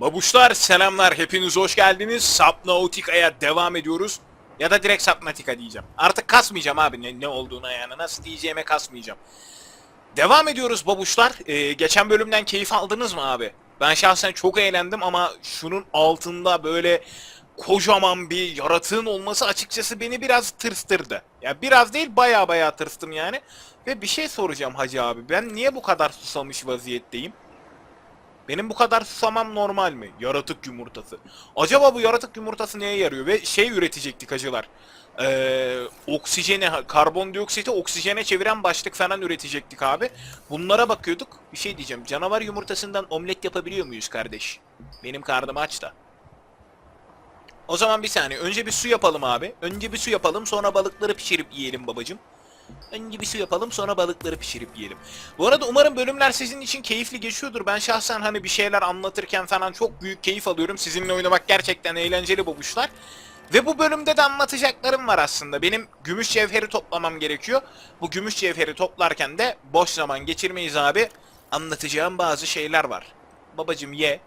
Babuşlar selamlar hepiniz hoş geldiniz. Subnautica'ya devam ediyoruz. Ya da direkt Subnautica diyeceğim. Artık kasmayacağım abi ne, ne olduğuna yani nasıl diyeceğime kasmayacağım. Devam ediyoruz babuşlar. Ee, geçen bölümden keyif aldınız mı abi? Ben şahsen çok eğlendim ama şunun altında böyle kocaman bir yaratığın olması açıkçası beni biraz tırstırdı. Ya biraz değil baya baya tırstım yani. Ve bir şey soracağım hacı abi. Ben niye bu kadar susamış vaziyetteyim? Benim bu kadar susamam normal mi? Yaratık yumurtası. Acaba bu yaratık yumurtası neye yarıyor? Ve şey üretecektik acılar. Ee, oksijene, karbondioksiti oksijene çeviren başlık falan üretecektik abi. Bunlara bakıyorduk. Bir şey diyeceğim. Canavar yumurtasından omlet yapabiliyor muyuz kardeş? Benim karnım aç da. O zaman bir saniye. Önce bir su yapalım abi. Önce bir su yapalım sonra balıkları pişirip yiyelim babacım. Önce bir su yapalım sonra balıkları pişirip yiyelim. Bu arada umarım bölümler sizin için keyifli geçiyordur. Ben şahsen hani bir şeyler anlatırken falan çok büyük keyif alıyorum. Sizinle oynamak gerçekten eğlenceli babuşlar. Ve bu bölümde de anlatacaklarım var aslında. Benim gümüş cevheri toplamam gerekiyor. Bu gümüş cevheri toplarken de boş zaman geçirmeyiz abi. Anlatacağım bazı şeyler var. Babacım ye.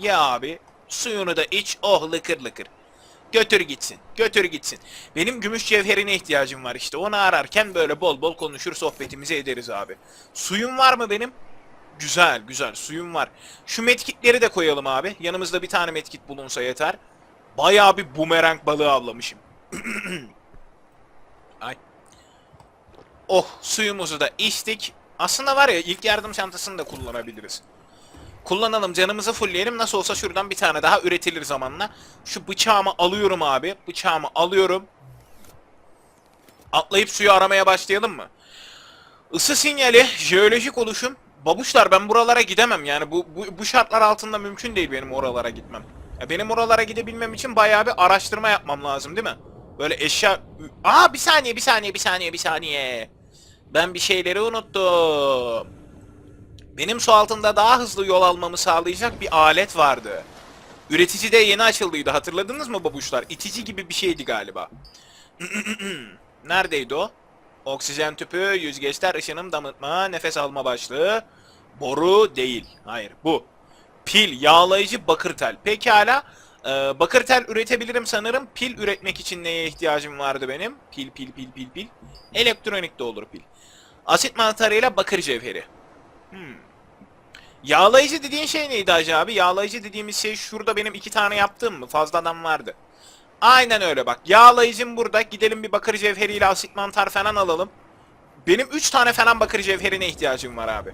Ye abi. Suyunu da iç. Oh lıkır lıkır. Götür gitsin. Götür gitsin. Benim gümüş cevherine ihtiyacım var işte. Onu ararken böyle bol bol konuşur sohbetimizi ederiz abi. Suyum var mı benim? Güzel güzel suyum var. Şu medkitleri de koyalım abi. Yanımızda bir tane medkit bulunsa yeter. Bayağı bir bumerang balığı avlamışım. Ay. Oh suyumuzu da içtik. Aslında var ya ilk yardım çantasını da kullanabiliriz. Kullanalım canımızı fullleyelim. Nasıl olsa şuradan bir tane daha üretilir zamanla. Şu bıçağımı alıyorum abi. Bıçağımı alıyorum. Atlayıp suyu aramaya başlayalım mı? Isı sinyali, jeolojik oluşum. Babuşlar ben buralara gidemem yani bu, bu, bu şartlar altında mümkün değil benim oralara gitmem. Ya benim oralara gidebilmem için bayağı bir araştırma yapmam lazım değil mi? Böyle eşya... Aa bir saniye bir saniye bir saniye bir saniye. Ben bir şeyleri unuttum. Benim su altında daha hızlı yol almamı sağlayacak bir alet vardı. Üretici de yeni açıldıydı hatırladınız mı babuşlar? İtici gibi bir şeydi galiba. Neredeydi o? Oksijen tüpü, yüzgeçler, ışınım damıtma, nefes alma başlığı. Boru değil. Hayır bu. Pil, yağlayıcı bakır tel. Pekala. Ee, bakır tel üretebilirim sanırım. Pil üretmek için neye ihtiyacım vardı benim? Pil, pil, pil, pil, pil. Elektronik de olur pil. Asit mantarıyla bakır cevheri. Hmm. Yağlayıcı dediğin şey neydi Hacı abi? Yağlayıcı dediğimiz şey şurada benim iki tane yaptığım mı? Fazladan vardı. Aynen öyle bak. Yağlayıcım burada. Gidelim bir bakır cevheriyle asit mantar falan alalım. Benim 3 tane falan bakır cevherine ihtiyacım var abi.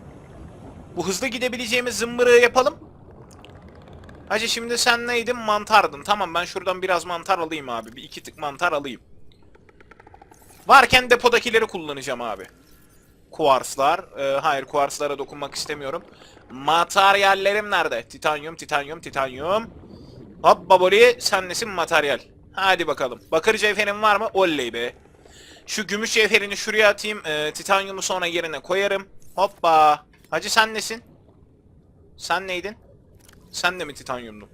Bu hızlı gidebileceğimiz zımbırığı yapalım. Hacı şimdi sen neydin? Mantardın. Tamam ben şuradan biraz mantar alayım abi. Bir iki tık mantar alayım. Varken depodakileri kullanacağım abi. Kuarslar. Ee, hayır kuarslara dokunmak istemiyorum. Materyallerim nerede? Titanyum, titanyum, titanyum. Hop baboli sen nesin materyal. Hadi bakalım. Bakır cevherin var mı? Oley be. Şu gümüş cevherini şuraya atayım. Ee, titanyumu sonra yerine koyarım. Hoppa. Hacı sen nesin? Sen neydin? Sen de mi titanyumdun?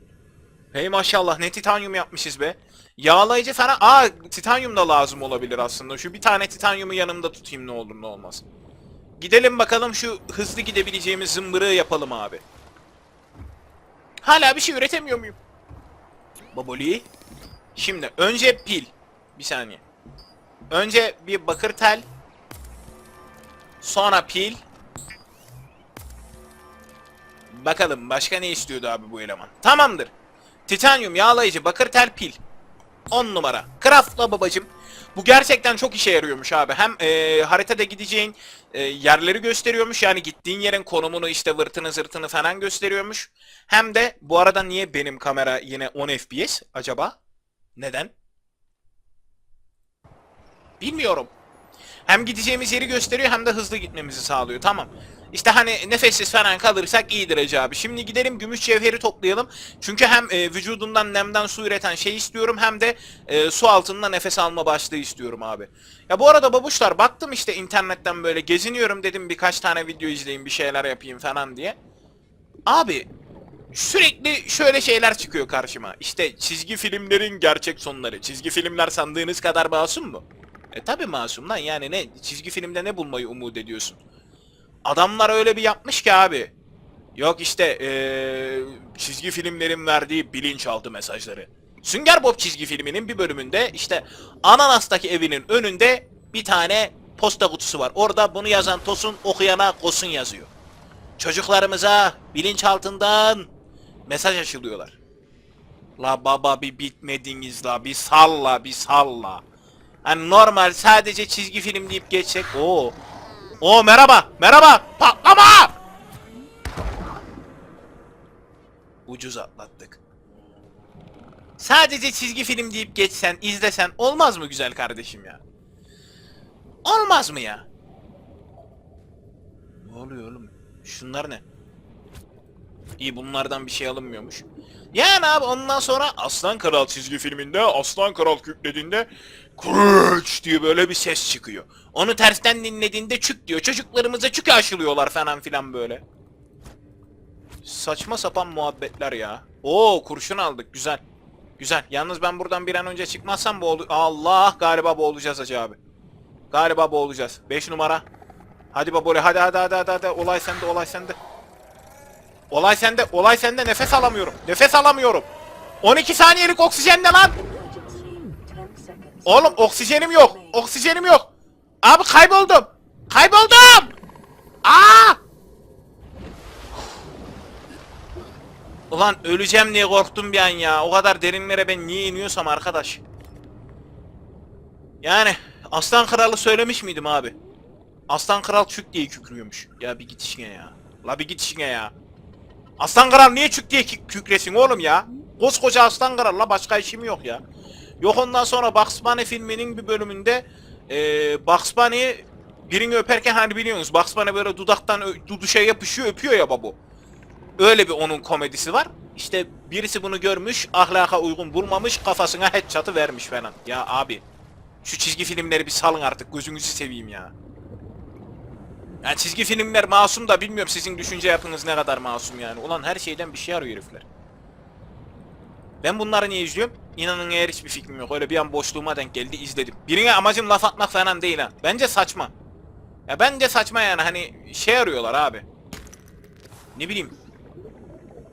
Hey maşallah ne titanyum yapmışız be. Yağlayıcı falan. Aa titanyum da lazım olabilir aslında. Şu bir tane titanyumu yanımda tutayım ne olur ne olmaz. Gidelim bakalım şu hızlı gidebileceğimiz zımbırığı yapalım abi. Hala bir şey üretemiyor muyum? Baboli. Şimdi önce pil. Bir saniye. Önce bir bakır tel. Sonra pil. Bakalım başka ne istiyordu abi bu eleman. Tamamdır. Titanyum, yağlayıcı, bakır tel, pil. 10 numara. Craftla babacım. Bu gerçekten çok işe yarıyormuş abi. Hem e, haritada gideceğin e, yerleri gösteriyormuş. Yani gittiğin yerin konumunu işte vırtını zırtını falan gösteriyormuş. Hem de bu arada niye benim kamera yine 10 FPS acaba? Neden? Bilmiyorum. Hem gideceğimiz yeri gösteriyor hem de hızlı gitmemizi sağlıyor. Tamam. İşte hani nefessiz falan kalırsak iyidir Hacı abi. Şimdi gidelim gümüş cevheri toplayalım. Çünkü hem e, vücudundan nemden su üreten şey istiyorum hem de e, su altında nefes alma başlığı istiyorum abi. Ya bu arada babuşlar baktım işte internetten böyle geziniyorum dedim birkaç tane video izleyeyim bir şeyler yapayım falan diye. Abi sürekli şöyle şeyler çıkıyor karşıma. İşte çizgi filmlerin gerçek sonları. Çizgi filmler sandığınız kadar masum mu? E tabi masum lan yani ne çizgi filmde ne bulmayı umut ediyorsun? Adamlar öyle bir yapmış ki abi. Yok işte eee, çizgi filmlerin verdiği bilinçaltı mesajları. Sünger Bob çizgi filminin bir bölümünde işte Ananas'taki evinin önünde bir tane posta kutusu var. Orada bunu yazan Tosun okuyana Kosun yazıyor. Çocuklarımıza bilinçaltından mesaj aşılıyorlar. La baba bir bitmediniz la bir salla bir salla. Hani normal sadece çizgi film deyip geçsek. Oo. Oo merhaba merhaba patlama. Ucuz atlattık. Sadece çizgi film deyip geçsen, izlesen olmaz mı güzel kardeşim ya? Olmaz mı ya? Ne oluyor oğlum? Şunlar ne? İyi bunlardan bir şey alınmıyormuş. Yani abi ondan sonra Aslan Kral çizgi filminde Aslan Kral kükrediğinde Kırıç diye böyle bir ses çıkıyor. Onu tersten dinlediğinde çük diyor. Çocuklarımıza çük aşılıyorlar falan filan böyle. Saçma sapan muhabbetler ya. Oo kurşun aldık güzel. Güzel. Yalnız ben buradan bir an önce çıkmazsam boğulu... Allah galiba boğulacağız hacı abi. Galiba boğulacağız. 5 numara. Hadi babole hadi hadi hadi hadi hadi. Olay sende olay sende. Olay sende olay sende nefes alamıyorum. Nefes alamıyorum. 12 saniyelik oksijen ne lan? Oğlum oksijenim yok. Oksijenim yok. Abi kayboldum. Kayboldum. Aa! Ulan öleceğim diye korktum bir an ya. O kadar derinlere ben niye iniyorsam arkadaş. Yani Aslan Kralı söylemiş miydim abi? Aslan Kral çük diye kükrüyormuş. Ya bir git işine ya. La bir git işine ya. Aslan Kral niye çük diye kü- kükresin oğlum ya? Koskoca Aslan Kral la başka işim yok ya. Yok ondan sonra Bugs Bunny filminin bir bölümünde eee Bugs Bunny birini öperken hani biliyorsunuz Bugs Bunny böyle dudaktan duduşa yapışıyor öpüyor ya babu. Öyle bir onun komedisi var. İşte birisi bunu görmüş, ahlaka uygun bulmamış, kafasına headshot'ı vermiş falan. Ya abi, şu çizgi filmleri bir salın artık, gözünüzü seveyim ya. Yani çizgi filmler masum da bilmiyorum sizin düşünce yapınız ne kadar masum yani. Ulan her şeyden bir şey arıyor herifler. Ben bunları niye izliyorum? İnanın eğer hiçbir fikrim yok. Öyle bir an boşluğuma denk geldi izledim. Birine amacım laf atmak falan değil ha. Bence saçma. Ya bence saçma yani hani şey arıyorlar abi. Ne bileyim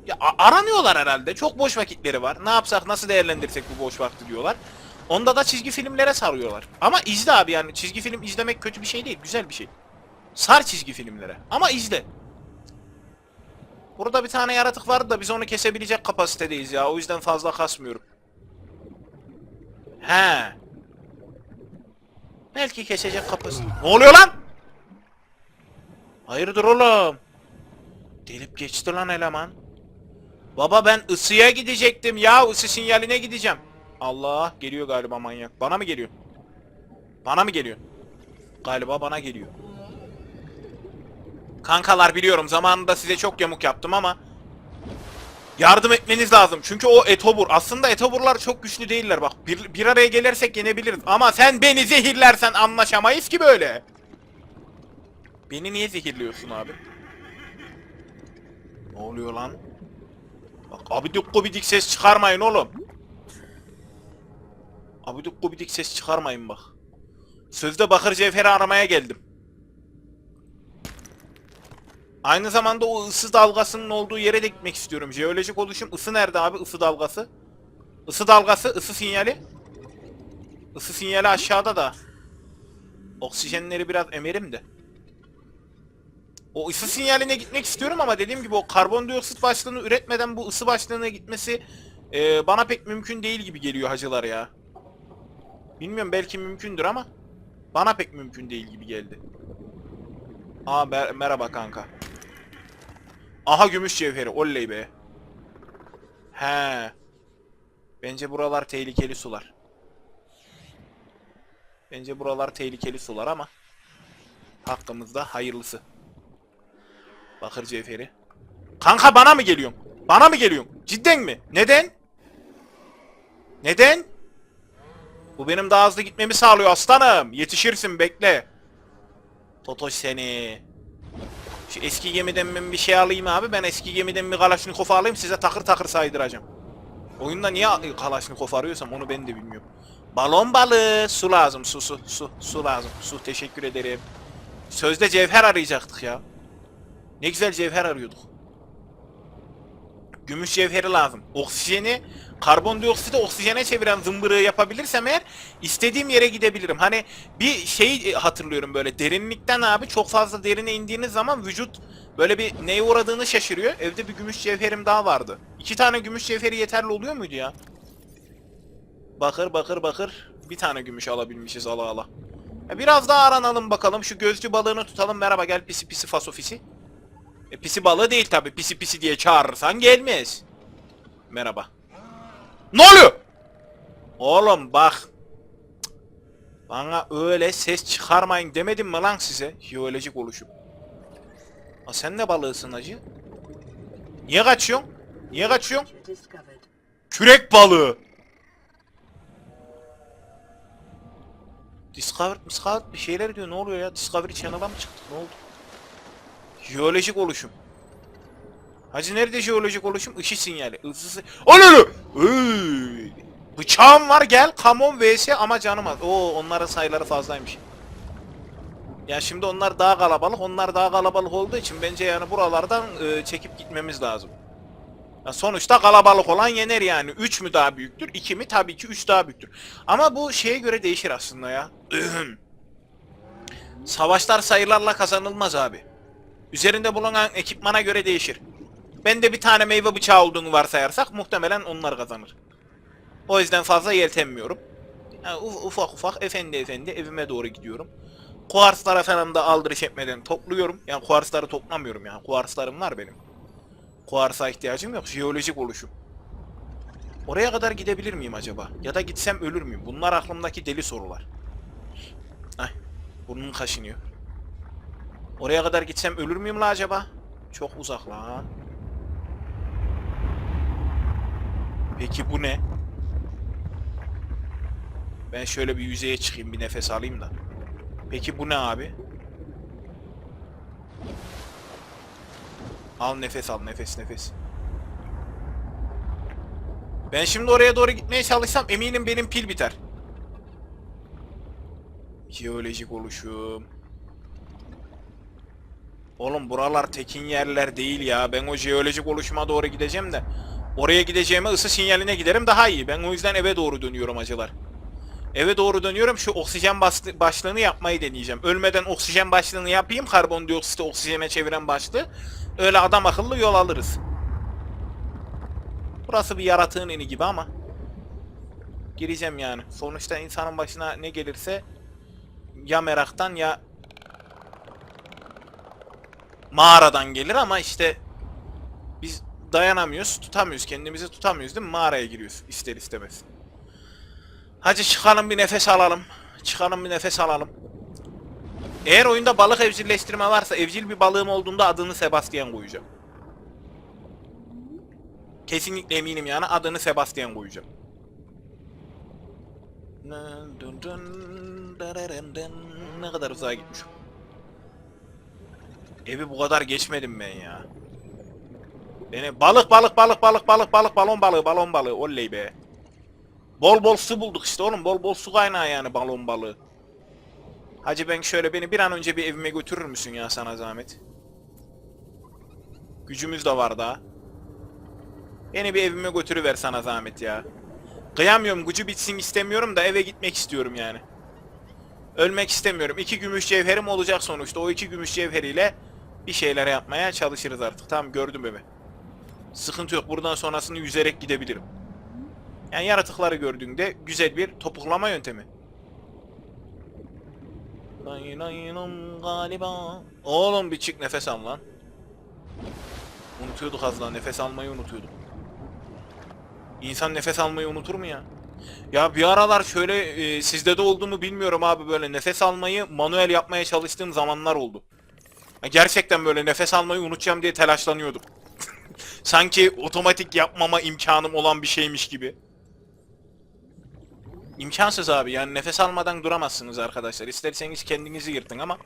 ya aranıyorlar herhalde. Çok boş vakitleri var. Ne yapsak, nasıl değerlendirsek bu boş vakti diyorlar. Onda da çizgi filmlere sarıyorlar. Ama izle abi yani çizgi film izlemek kötü bir şey değil, güzel bir şey. Sar çizgi filmlere ama izle. Burada bir tane yaratık vardı da biz onu kesebilecek kapasitedeyiz ya. O yüzden fazla kasmıyorum. He. Belki kesecek kapasite. Ne oluyor lan? Hayırdır oğlum? Delip geçti lan eleman. Baba ben ısıya gidecektim ya. ısı sinyaline gideceğim. Allah geliyor galiba manyak. Bana mı geliyor? Bana mı geliyor? Galiba bana geliyor. Kankalar biliyorum zamanında size çok yamuk yaptım ama yardım etmeniz lazım. Çünkü o etobur. Aslında etoburlar çok güçlü değiller bak. Bir, bir araya gelirsek yenebiliriz. Ama sen beni zehirlersen anlaşamayız ki böyle. Beni niye zehirliyorsun abi? Ne oluyor lan? Bak abidik gubidik ses çıkarmayın oğlum. Abidik gubidik ses çıkarmayın bak. Sözde bakır cevheri aramaya geldim. Aynı zamanda o ısı dalgasının olduğu yere de gitmek istiyorum. Jeolojik oluşum ısı nerede abi? Isı dalgası. Isı dalgası, ısı sinyali. Isı sinyali aşağıda da. Oksijenleri biraz emerim de. O ısı sinyaline gitmek istiyorum ama dediğim gibi o karbondioksit başlığını üretmeden bu ısı başlığına gitmesi e, bana pek mümkün değil gibi geliyor hacılar ya. Bilmiyorum belki mümkündür ama bana pek mümkün değil gibi geldi. Aa mer- merhaba kanka. Aha gümüş cevheri oley be. He. Bence buralar tehlikeli sular. Bence buralar tehlikeli sular ama hakkımızda hayırlısı. Bakır cevheri. Kanka bana mı geliyorsun? Bana mı geliyorsun? Cidden mi? Neden? Neden? Bu benim daha hızlı gitmemi sağlıyor aslanım. Yetişirsin bekle. Totoş seni. Şu eski gemiden ben bir şey alayım abi. Ben eski gemiden bir Kalaşnikov alayım size takır takır saydıracağım. Oyunda niye Kalaşnikov arıyorsam onu ben de bilmiyorum. Balon balığı. Su lazım su su su. Su lazım. Su teşekkür ederim. Sözde cevher arayacaktık ya. Ne güzel cevher arıyorduk. Gümüş cevheri lazım. Oksijeni karbondioksiti oksijene çeviren zımbırığı yapabilirsem eğer istediğim yere gidebilirim. Hani bir şey e, hatırlıyorum böyle derinlikten abi çok fazla derine indiğiniz zaman vücut böyle bir neye uğradığını şaşırıyor. Evde bir gümüş cevherim daha vardı. İki tane gümüş cevheri yeterli oluyor muydu ya? Bakır bakır bakır. Bir tane gümüş alabilmişiz ala ala. Biraz daha aranalım bakalım. Şu gözcü balığını tutalım. Merhaba gel pisi pisi fasofisi. E, pisi balığı değil tabi. Pisi pisi diye çağırırsan gelmez. Merhaba. Ne oluyor? Oğlum bak. Bana öyle ses çıkarmayın demedim mi lan size? Jeolojik oluşum. Ha sen ne balığısın hacı? Niye kaçıyorsun? Niye kaçıyorsun? Kürek balığı. Discovery, Discovery bir şeyler diyor. Ne oluyor ya? Discovery Channel'a mı çıktı? Ne oldu? Jeolojik oluşum. Hacı nerede jeolojik oluşum? Işık sinyali. Isısı... Ey! Bıçağım var gel. Kamon vs ama canım az. Oo onların sayıları fazlaymış. Ya şimdi onlar daha kalabalık. Onlar daha kalabalık olduğu için bence yani buralardan e, çekip gitmemiz lazım. Ya sonuçta kalabalık olan yener yani. 3 mü daha büyüktür? 2 mi? Tabii ki 3 daha büyüktür. Ama bu şeye göre değişir aslında ya. Savaşlar sayılarla kazanılmaz abi. Üzerinde bulunan ekipmana göre değişir. Bende bir tane meyve bıçağı olduğunu varsayarsak muhtemelen onlar kazanır. O yüzden fazla yeltenmiyorum. Yani uf- ufak ufak efendi efendi evime doğru gidiyorum. Kuarslara falan da aldırış etmeden topluyorum. Yani kuarsları toplamıyorum yani. Kuarslarım var benim. Kuarsa ihtiyacım yok. Jeolojik oluşum. Oraya kadar gidebilir miyim acaba? Ya da gitsem ölür müyüm? Bunlar aklımdaki deli sorular. Ay, burnum kaşınıyor. Oraya kadar gitsem ölür müyüm la acaba? Çok uzak lan. Peki bu ne? Ben şöyle bir yüzeye çıkayım bir nefes alayım da. Peki bu ne abi? Al nefes al nefes nefes. Ben şimdi oraya doğru gitmeye çalışsam eminim benim pil biter. Jeolojik oluşum. Oğlum buralar tekin yerler değil ya. Ben o jeolojik oluşuma doğru gideceğim de. Oraya gideceğime ısı sinyaline giderim daha iyi. Ben o yüzden eve doğru dönüyorum acılar. Eve doğru dönüyorum. Şu oksijen başlığını yapmayı deneyeceğim. Ölmeden oksijen başlığını yapayım. Karbondioksiti oksijene çeviren başlığı. Öyle adam akıllı yol alırız. Burası bir yaratığın eni gibi ama. Gireceğim yani. Sonuçta insanın başına ne gelirse ya meraktan ya mağaradan gelir ama işte dayanamıyoruz, tutamıyoruz, kendimizi tutamıyoruz değil mi? Mağaraya giriyoruz ister istemez. Hadi çıkalım bir nefes alalım. Çıkalım bir nefes alalım. Eğer oyunda balık evcilleştirme varsa evcil bir balığım olduğunda adını Sebastian koyacağım. Kesinlikle eminim yani adını Sebastian koyacağım. Ne kadar uzağa gitmişim. Evi bu kadar geçmedim ben ya. Beni balık balık balık balık balık balık balon balığı balon balığı oley be. Bol bol su bulduk işte oğlum bol bol su kaynağı yani balon balığı. Hacı ben şöyle beni bir an önce bir evime götürür müsün ya sana zahmet? Gücümüz de var daha. Beni bir evime götürüver sana zahmet ya. Kıyamıyorum gücü bitsin istemiyorum da eve gitmek istiyorum yani. Ölmek istemiyorum. İki gümüş cevherim olacak sonuçta. O iki gümüş cevheriyle bir şeyler yapmaya çalışırız artık. Tamam gördüm evi. Sıkıntı yok. Buradan sonrasını yüzerek gidebilirim. Yani yaratıkları gördüğünde güzel bir topuklama yöntemi. Galiba. Oğlum bir çık nefes al lan. Unutuyorduk az daha nefes almayı unutuyorduk. İnsan nefes almayı unutur mu ya? Ya bir aralar şöyle e, sizde de olduğunu bilmiyorum abi böyle nefes almayı manuel yapmaya çalıştığım zamanlar oldu. Ya gerçekten böyle nefes almayı unutacağım diye telaşlanıyordum. Sanki otomatik yapmama imkanım olan bir şeymiş gibi. İmkansız abi yani nefes almadan duramazsınız arkadaşlar. İsterseniz kendinizi yırtın ama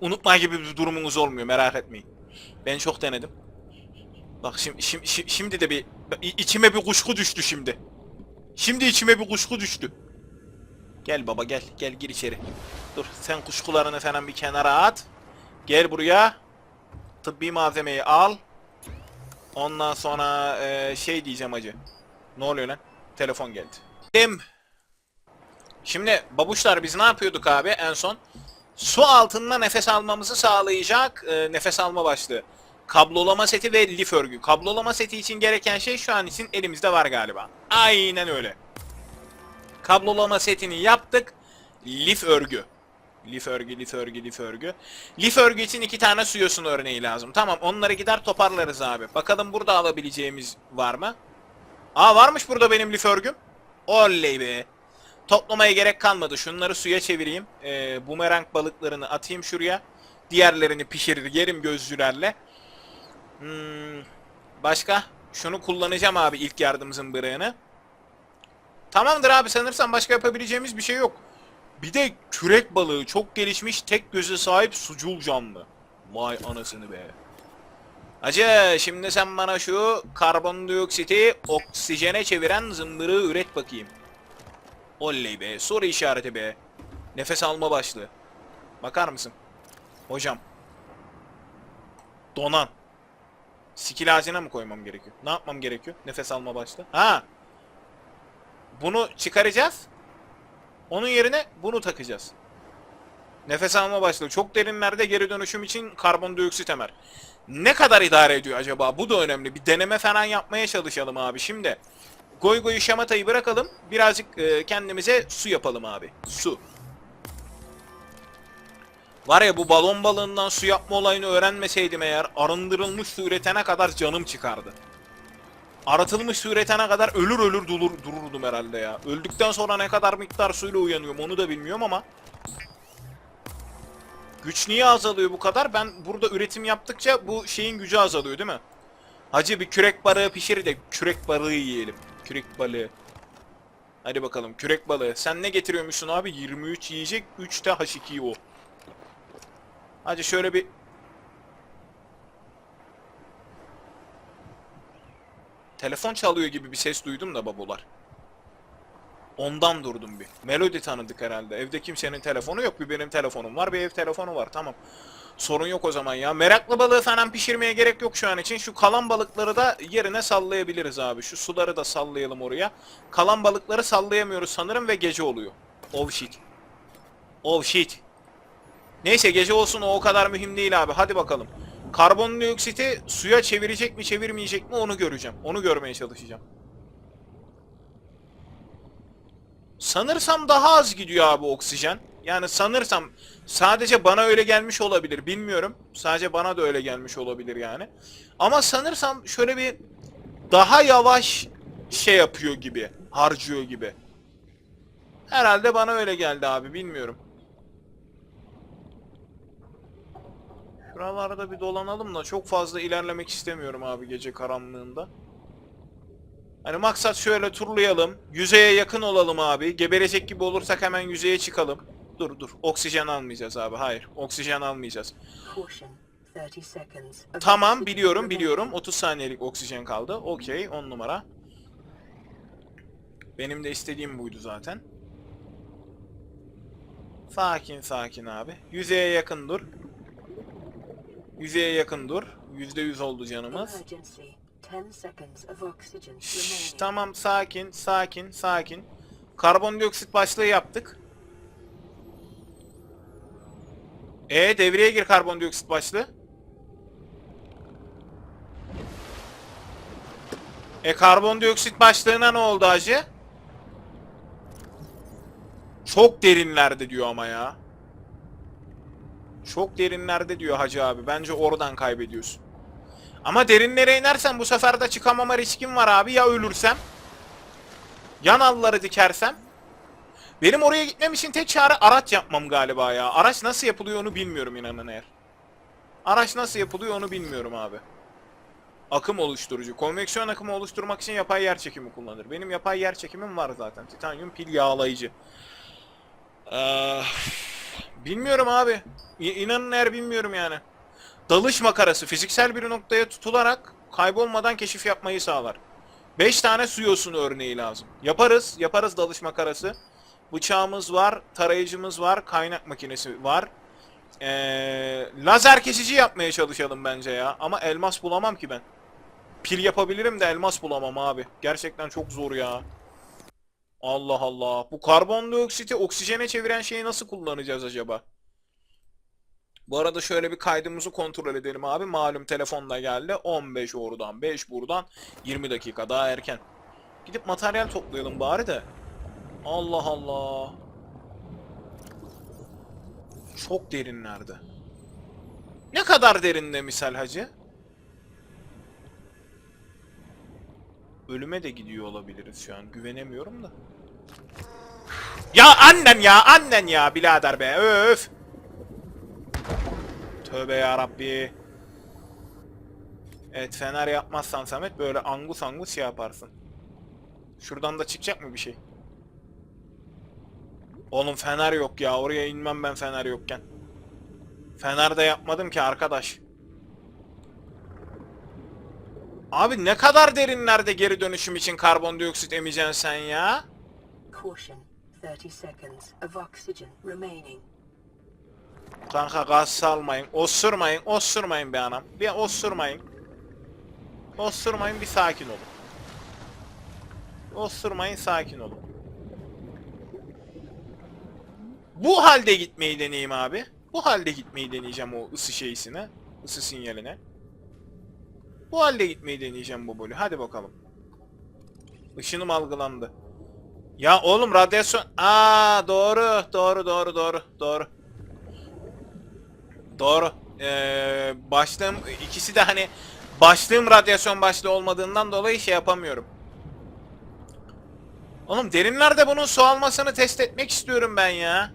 unutma gibi bir durumunuz olmuyor merak etmeyin. Ben çok denedim. Bak şimdi, şimdi, şimdi de bir içime bir kuşku düştü şimdi. Şimdi içime bir kuşku düştü. Gel baba gel gel gir içeri. Dur sen kuşkularını falan bir kenara at. Gel buraya. Tıbbi malzemeyi al. Ondan sonra e, şey diyeceğim acı. Ne oluyor lan? Telefon geldi. Şimdi babuşlar biz ne yapıyorduk abi en son? Su altında nefes almamızı sağlayacak e, nefes alma başlığı. Kablolama seti ve lif örgü. Kablolama seti için gereken şey şu an için elimizde var galiba. Aynen öyle. Kablolama setini yaptık. Lif örgü. Lif örgü, lif örgü, lif örgü. Lif örgü için iki tane su yosun örneği lazım. Tamam onları gider toparlarız abi. Bakalım burada alabileceğimiz var mı? Aa varmış burada benim lif örgüm. Oley be. Toplamaya gerek kalmadı. Şunları suya çevireyim. Ee, bumerang balıklarını atayım şuraya. Diğerlerini pişirir yerim gözcülerle. Hmm, başka? Şunu kullanacağım abi ilk yardım zımbırığını. Tamamdır abi sanırsam başka yapabileceğimiz bir şey yok. Bir de kürek balığı çok gelişmiş tek göze sahip sucul canlı. Vay anasını be. Hacı şimdi sen bana şu karbondioksiti oksijene çeviren zımbırığı üret bakayım. Oley be soru işareti be. Nefes alma başlığı. Bakar mısın? Hocam. Donan. Skill ağacına mı koymam gerekiyor? Ne yapmam gerekiyor? Nefes alma başlığı. Ha. Bunu çıkaracağız. Onun yerine bunu takacağız. Nefes alma başlığı. Çok derinlerde geri dönüşüm için karbondioksit emer. Ne kadar idare ediyor acaba? Bu da önemli. Bir deneme falan yapmaya çalışalım abi. Şimdi goy goyu şamatayı bırakalım. Birazcık e, kendimize su yapalım abi. Su. Var ya bu balon balığından su yapma olayını öğrenmeseydim eğer arındırılmış su üretene kadar canım çıkardı. Aratılmış su üretene kadar ölür ölür durur, dururdum herhalde ya. Öldükten sonra ne kadar miktar suyla uyanıyorum onu da bilmiyorum ama. Güç niye azalıyor bu kadar? Ben burada üretim yaptıkça bu şeyin gücü azalıyor değil mi? Hacı bir kürek balığı pişir de kürek balığı yiyelim. Kürek balığı. Hadi bakalım kürek balığı. Sen ne getiriyormuşsun abi? 23 yiyecek 3 de H2O. Hadi şöyle bir Telefon çalıyor gibi bir ses duydum da babolar. Ondan durdum bir. Melodi tanıdık herhalde. Evde kimsenin telefonu yok. Bir benim telefonum var, bir ev telefonu var. Tamam. Sorun yok o zaman ya. Meraklı balığı falan pişirmeye gerek yok şu an için. Şu kalan balıkları da yerine sallayabiliriz abi. Şu suları da sallayalım oraya. Kalan balıkları sallayamıyoruz sanırım ve gece oluyor. Oh shit. Oh shit. Neyse gece olsun o o kadar mühim değil abi. Hadi bakalım. Karbondioksiti suya çevirecek mi çevirmeyecek mi onu göreceğim. Onu görmeye çalışacağım. Sanırsam daha az gidiyor abi oksijen. Yani sanırsam sadece bana öyle gelmiş olabilir bilmiyorum. Sadece bana da öyle gelmiş olabilir yani. Ama sanırsam şöyle bir daha yavaş şey yapıyor gibi, harcıyor gibi. Herhalde bana öyle geldi abi bilmiyorum. Şuralarda bir dolanalım da çok fazla ilerlemek istemiyorum abi gece karanlığında. Hani maksat şöyle turlayalım. Yüzeye yakın olalım abi. Geberecek gibi olursak hemen yüzeye çıkalım. Dur dur. Oksijen almayacağız abi. Hayır. Oksijen almayacağız. Caution. 30 seconds. of Tamam biliyorum biliyorum. 30 saniyelik oksijen kaldı. Okey 10 numara. Benim de istediğim buydu zaten. Sakin sakin abi. Yüzeye yakın dur. Yüzeye yakın dur. %100 oldu canımız. Emergency. 10 seconds of oxygen Şşş, remaining. tamam sakin sakin sakin. Karbondioksit başlığı yaptık. E devreye gir karbondioksit başlığı. E karbondioksit başlığına ne oldu hacı? Çok derinlerde diyor ama ya. Çok derinlerde diyor hacı abi. Bence oradan kaybediyorsun. Ama derinlere inersen bu sefer de çıkamama riskim var abi. Ya ölürsem? Ya nalları dikersem? Benim oraya gitmem için tek çare araç yapmam galiba ya. Araç nasıl yapılıyor onu bilmiyorum inanın eğer. Araç nasıl yapılıyor onu bilmiyorum abi. Akım oluşturucu. Konveksiyon akımı oluşturmak için yapay yer çekimi kullanır. Benim yapay yer çekimim var zaten. Titanyum pil yağlayıcı. Ee, bilmiyorum abi. İ- İnanın eğer bilmiyorum yani. Dalış makarası fiziksel bir noktaya tutularak kaybolmadan keşif yapmayı sağlar. 5 tane su yosunu örneği lazım. Yaparız, yaparız dalış makarası. Bıçağımız var, tarayıcımız var, kaynak makinesi var. Ee, lazer kesici yapmaya çalışalım bence ya. Ama elmas bulamam ki ben. pil yapabilirim de elmas bulamam abi. Gerçekten çok zor ya. Allah Allah. Bu karbondioksiti oksijene çeviren şeyi nasıl kullanacağız acaba? Bu arada şöyle bir kaydımızı kontrol edelim abi. Malum telefonla geldi. 15 oradan, 5 buradan. 20 dakika daha erken. Gidip materyal toplayalım bari de. Allah Allah. Çok derinlerde. Ne kadar derinde misal hacı? Ölüme de gidiyor olabiliriz şu an. Güvenemiyorum da. Ya annen ya annen ya birader be öf. Tövbe ya Rabbi. Evet fener yapmazsan Samet böyle angus angus şey yaparsın. Şuradan da çıkacak mı bir şey? Oğlum fener yok ya oraya inmem ben fener yokken. Fener de yapmadım ki arkadaş. Abi ne kadar derinlerde geri dönüşüm için karbondioksit emeceksin sen ya? Caution. 30 seconds of oxygen remaining. Kanka gaz salmayın. Osurmayın. Osurmayın be anam. Bir osurmayın. Osurmayın bir sakin olun. Osurmayın sakin olun. Bu halde gitmeyi deneyeyim abi. Bu halde gitmeyi deneyeceğim o ısı şeysine. ısı sinyaline. Bu halde gitmeyi deneyeceğim bu bölü. Hadi bakalım. Işınım algılandı. Ya oğlum radyasyon... Aa doğru, doğru, doğru, doğru, doğru. Doğru. Ee, başlığım ikisi de hani başlığım radyasyon başlığı olmadığından dolayı şey yapamıyorum. Oğlum derinlerde bunun su almasını test etmek istiyorum ben ya.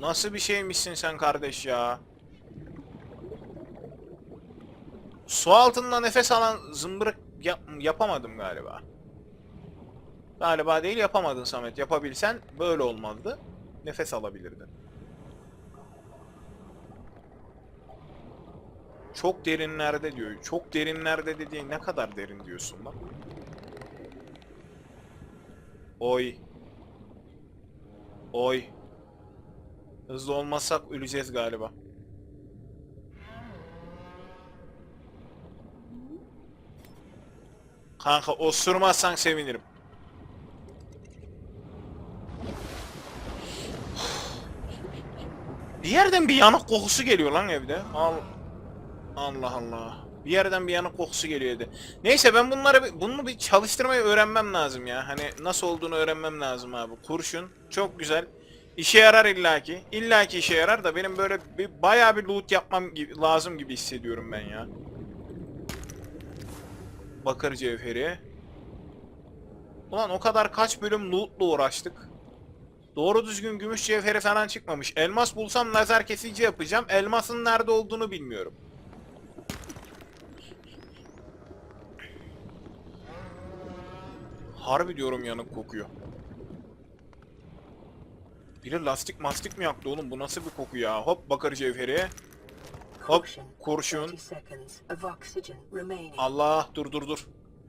Nasıl bir şeymişsin sen kardeş ya? Su altında nefes alan zımbırık yap- yapamadım galiba. Galiba değil yapamadın Samet. Yapabilsen böyle olmazdı. Nefes alabilirdin. Çok derinlerde diyor. Çok derinlerde dediğin ne kadar derin diyorsun lan? Oy. Oy. Hızlı olmazsak öleceğiz galiba. Kanka osurmazsan sevinirim. Bir yerden bir yanık kokusu geliyor lan evde. Al. Allah Allah. Bir yerden bir yanık kokusu geliyor evde. Neyse ben bunları bunu bir çalıştırmayı öğrenmem lazım ya. Hani nasıl olduğunu öğrenmem lazım abi. Kurşun çok güzel. İşe yarar illaki. İllaki işe yarar da benim böyle bir bayağı bir loot yapmam gibi, lazım gibi hissediyorum ben ya. Bakır cevheri. Ulan o kadar kaç bölüm loot'la uğraştık. Doğru düzgün gümüş cevheri falan çıkmamış. Elmas bulsam lazer kesici yapacağım. Elmasın nerede olduğunu bilmiyorum. Harbi diyorum yanık kokuyor. Biri lastik mastik mi yaktı oğlum? Bu nasıl bir koku ya? Hop bakır cevheri. Hop kurşun. 30 seconds of oxygen remaining. Allah dur dur dur.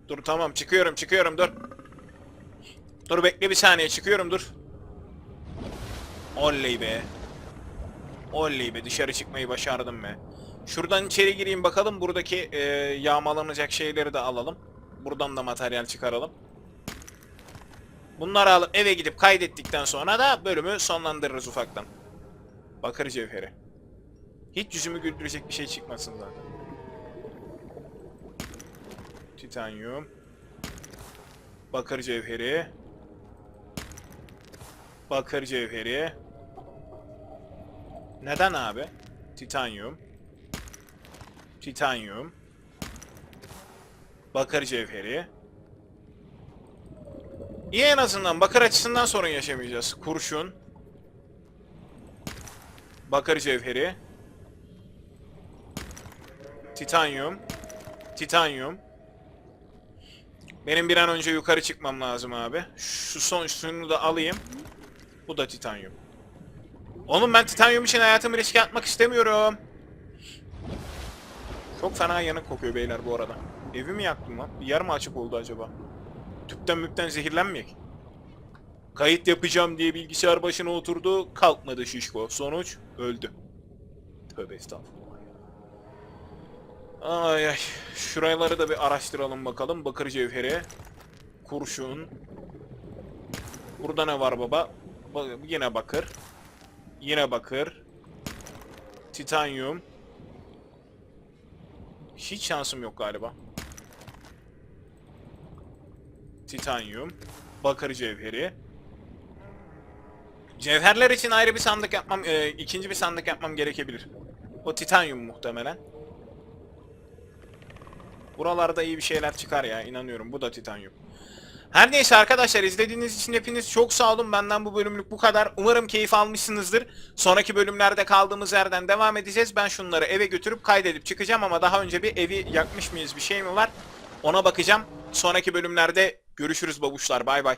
Dur tamam çıkıyorum çıkıyorum dur. Dur bekle bir saniye çıkıyorum dur. Oley be. Oley be dışarı çıkmayı başardım be. Şuradan içeri gireyim bakalım buradaki e, yağmalanacak şeyleri de alalım. Buradan da materyal çıkaralım. Bunları alıp eve gidip kaydettikten sonra da bölümü sonlandırırız ufaktan. Bakır cevheri. Hiç yüzümü güldürecek bir şey çıkmasın zaten. Titanyum. Bakır cevheri. Bakır cevheri. Neden abi? Titanyum. Titanyum. Bakır cevheri. İyi en azından bakır açısından sorun yaşamayacağız. Kurşun. Bakır cevheri. Titanyum. Titanyum. Benim bir an önce yukarı çıkmam lazım abi. Şu son şunu da alayım. Bu da titanyum. Oğlum ben titanyum için hayatımı riske atmak istemiyorum. Çok fena yanık kokuyor beyler bu arada. Evi mi yaktım lan? Bir yer mi açık oldu acaba? Tüpten müpten zehirlenmeyek. Kayıt yapacağım diye bilgisayar başına oturdu. Kalkmadı şişko. Sonuç öldü. Tövbe estağfurullah. Ay ay. Şuraları da bir araştıralım bakalım. Bakır cevheri. Kurşun. Burada ne var baba? Ba- yine bakır. Yine bakır. Titanyum. Hiç şansım yok galiba. Titanyum. Bakır cevheri. Cevherler için ayrı bir sandık yapmam, e, ikinci bir sandık yapmam gerekebilir. O titanyum muhtemelen. Buralarda iyi bir şeyler çıkar ya inanıyorum. Bu da titanyum. Her neyse arkadaşlar izlediğiniz için hepiniz çok sağ olun. Benden bu bölümlük bu kadar. Umarım keyif almışsınızdır. Sonraki bölümlerde kaldığımız yerden devam edeceğiz. Ben şunları eve götürüp kaydedip çıkacağım ama daha önce bir evi yakmış mıyız bir şey mi var? Ona bakacağım. Sonraki bölümlerde görüşürüz babuşlar. Bay bay.